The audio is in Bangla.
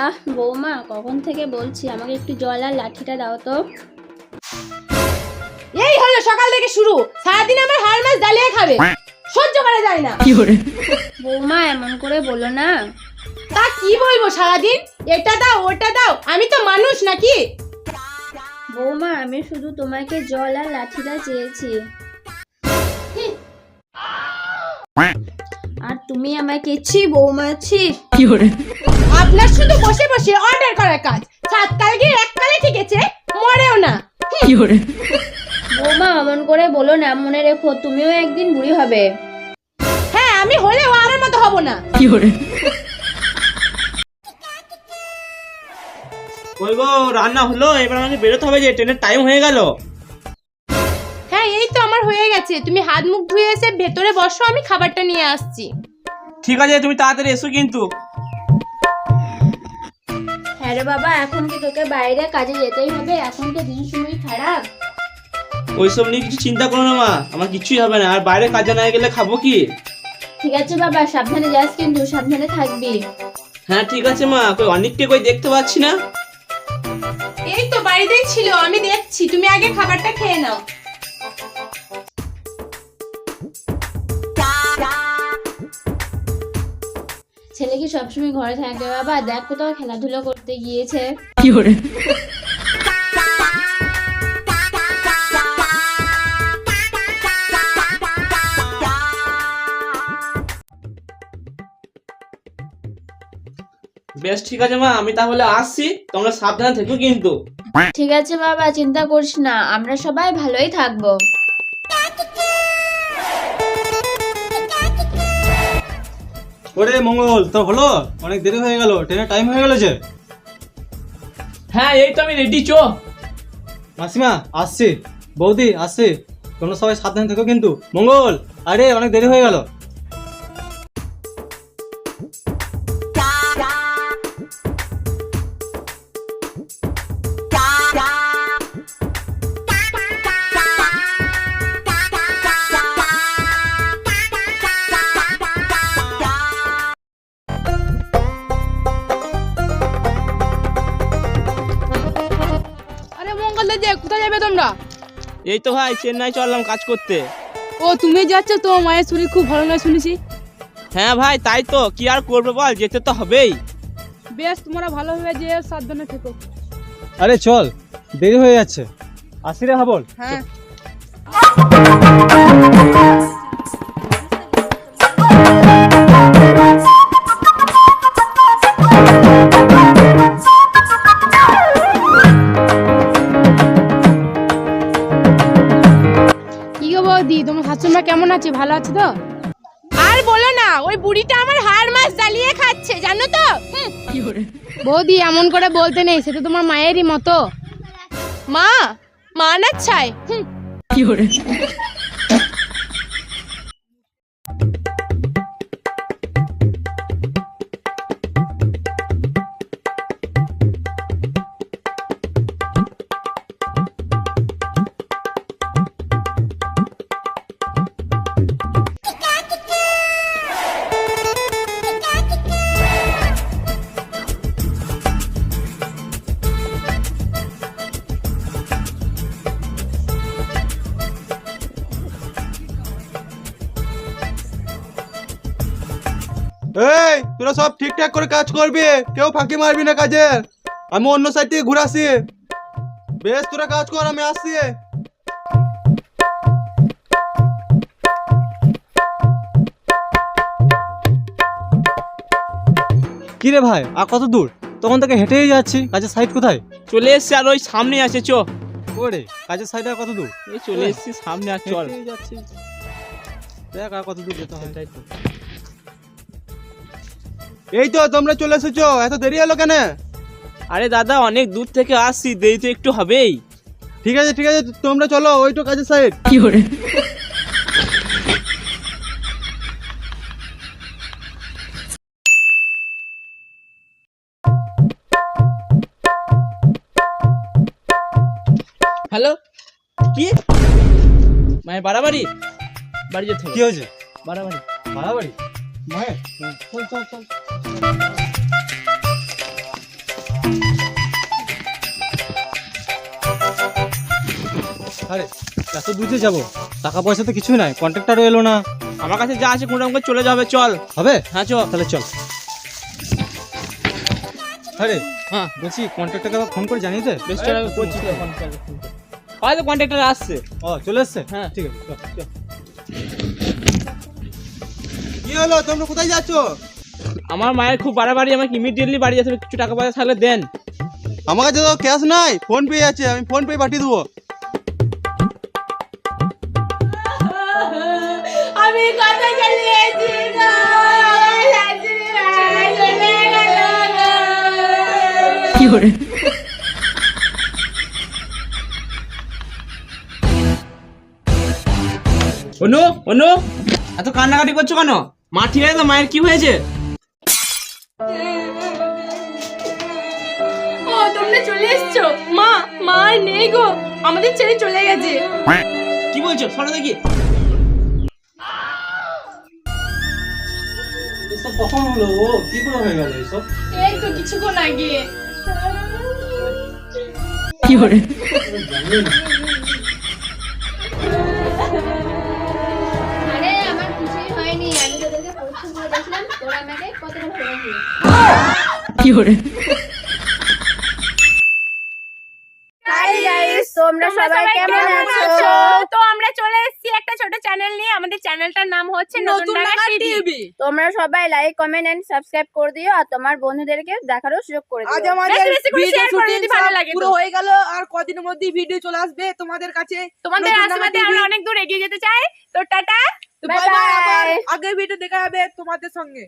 আহ বৌমা কখন থেকে বলছি? আমাকে একটু জল আর লাঠিটা দাও তো। এই হলো সকাল থেকে শুরু। সারাদিন আমার হার মাছ ডালিয়ে খাবে। সহ্য করা যায় না। বৌমা এমন করে বলো না। তা কি বলব সারাদিন? এটা দাও ওটা দাও। আমি তো মানুষ নাকি? বৌমা আমি শুধু তোমাকে জল আর লাঠিটা চেয়েছি। আর তুমি আমাকে ছি বৌমা ছি। আপনার শুধু বসে বসে অর্ডার করার কাজ। সাত কাল গিয়ে এক কালে ঠিকেছে মরেও না। বৌমা এমন করে বলো না মনে রেখো তুমিও একদিন বুড়ি হবে। হ্যাঁ আমি হলেও আর মতো হব না। কই গো রান্না হলো? এবার আমাকে বেরোতে হবে যে ট্রেনের টাইম হয়ে গেল। হ্যাঁ এই তো আমার হয়ে গেছে। তুমি হাত মুখ ধুয়ে এসে ভেতরে বসো আমি খাবারটা নিয়ে আসছি। ঠিক আছে তুমি তাড়াতাড়ি এসো কিন্তু। হ্যাঁ রে বাবা এখন কি তোকে বাইরে কাজে যেতেই হবে? এখন তো দিন সময় খারাপ? ওইসব নিয়ে কিছু চিন্তা করো না মা আমার কিছুই হবে না। আর বাইরে কাজে না গেলে খাব কি? ঠিক আছে বাবা সাবধানে যাস কিন্তু সাবধানে থাকবি। হ্যাঁ ঠিক আছে মা কই অনেককে কই দেখতে পাচ্ছি না? এই তো বাড়িতেই ছিল আমি দেখছি। তুমি আগে খাবারটা খেয়ে নাও। ছেলে কি সবসময় ঘরে থাকে? বাবা দেখ কোথাও খেলাধুলো করতে গিয়েছে। বেশ ঠিক আছে মা আমি তাহলে আসছি। তোমরা সাবধানে থেকো কিন্তু। ঠিক আছে বাবা চিন্তা করিস না আমরা সবাই ভালোই থাকব। ওরে মঙ্গল তো হলো? অনেক দেরি হয়ে গেল ট্রেনের টাইম হয়ে গেল যে। হ্যাঁ এই তো আমি রেডি চো। মাসিমা আসছি। বৌদি আসছি। তোমরা সবাই সাবধানে থেকো কিন্তু। মঙ্গল আরে অনেক দেরি হয়ে গেল। আরে দিয়ে কোথায় যাবে তোমরা? এই তো ভাই চেন্নাই চললাম কাজ করতে। ও তুমি যাচ্ছ তো মায়ের শরীর খুব ভালো নয় শুনেছি। হ্যাঁ ভাই তাই তো কি আর করব বল যেতে তো হবেই। বেশ তোমরা ভালোভাবে যে সাবধানে থেকো। আরে চল দেরি হয়ে যাচ্ছে। আসি রে হাবল। হ্যাঁ। আছে ভালো আছো তো? আর বলো না ওই বুড়িটা আমার হাড় মাস জ্বালিয়ে খাচ্ছে জানো তো? বৌদি এমন করে বলতে নেই সে তো তোমার মায়েরই মতো। মা মা না ছাই হুম। এই তোরা সব ঠিকঠাক করে কাজ করবি কেউ ফাঁকি মারবি না কাজে আমি অন্য সাইড থেকে ঘুরে আসি বেশ তোরা কাজ কর আমি আসছি। কি রে ভাই আর কত দূর? তখন থেকে হেঁটেই যাচ্ছি কাজের সাইড কোথায়? চলে এসছি আর ওই সামনে আছে চো। ওরে কাজের সাইড আর কত দূর? এই চলে এসছি সামনে আর চল। যাচ্ছি। দেখ আর কত দূর যেতে হয়। এই তো তোমরা চলে এসেছ। এত দেরি হলো কেন? আরে দাদা অনেক দূর থেকে আসছি দেরি তো একটু হবেই। ঠিক আছে ঠিক আছে তোমরা চলো ওই তো কাজের সাইড হ্যালো? কি? মানে বাড়াবাড়ি? বাড়ি যেতে কি হয়েছে? বাড়াবাড়ি। বাড়াবাড়ি? মায়ের চল চল চল আরে এত দূরে যাব। টাকা পয়সা তো কিছুই নাই কন্ট্রাক্টরও এলো না। আমার কাছে যা আছে কোনটা আমাকে চলে যাবে চল। হবে? হ্যাঁ চল। তাহলে চল। আরে হ্যাঁ। বলছি কন্ট্রাক্টরকে ফোন করে জানিয়ে দে। বেশ চল হ্যাঁ, করছি। ফোন করে হয়তো কন্ট্রাক্টর আসছে। ও চলে আসছে হ্যাঁ। ঠিক আছে চল চল। কি হলো? তোমরা কোথায় যাচ্ছ? আমার মায়ের খুব বাড়াবাড়ি আমাকে ইমিডিয়েটলি বাড়ি যেতে হবে কিছু টাকা পয়সা থাকলে দেন। আমার কাছে তো ক্যাশ নাই ফোন পে আছে আমি ফোন পে পাঠিয়ে দেবো। আমি কথা চালিয়েছি গেল গো। অনু অনু এত কান্নাকাটি করছ কেন? মা ঠিক আছে তো মায়ের কি হয়েছে? ও তোমরা চলে এসছো? মা মা আর নেই গো। আমাদের ছেড়ে চলে গেছে। কি বলছো? শোনো দেখি। এসব কখন হলো? ও কি করে হয়ে গেল এসব? এই তো কিছুক্ষণ আগে। আরে তোরা আমাকে কতটা ভালোবাসিস হাই গাইস তোমরা সবাই কেমন আছো? তো আমরা চলে এসেছি একটা ছোট চ্যানেল নিয়ে। আমাদের চ্যানেলটার নাম হচ্ছে নতুন টিভি তোমরা সবাই লাইক কমেন্ট এন্ড সাবস্ক্রাইব করে দিও আর তোমার বন্ধুদেরকে দেখারও সুযোগ করে আজ দিও আমাদের ভিডিও শুটিং ভালো লাগে পুরো। হয়ে গেল আর কদিনের মধ্যেই ভিডিও চলে আসবে। তোমাদের কাছে তোমাদের আশীর্বাদে আমরা অনেক দূর এগিয়ে যেতে চাই। তো টাটা। তো Bye bye bye, bye. আবার আগের ভিডিও দেখা হবে তোমাদের সঙ্গে